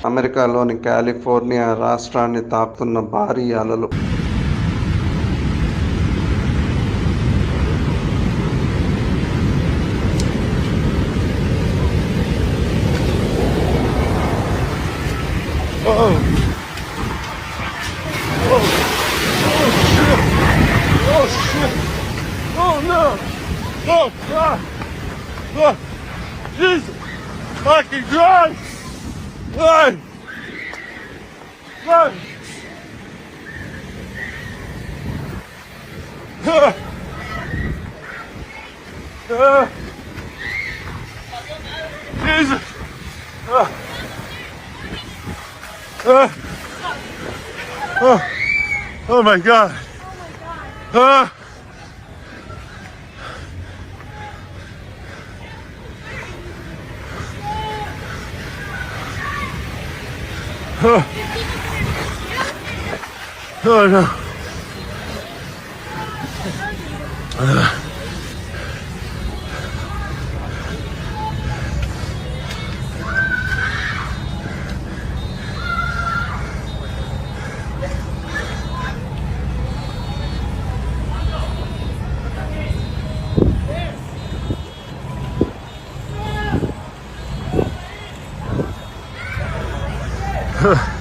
అమెరికాలోని కాలిఫోర్నియా రాష్ట్రాన్ని తాకుతున్న భారీ అలలు Jesus! Fucking Christ! Run! Run! Uh, uh, Jesus! Uh, uh, oh, oh my God! Uh, 喝，喝上，哎。huh.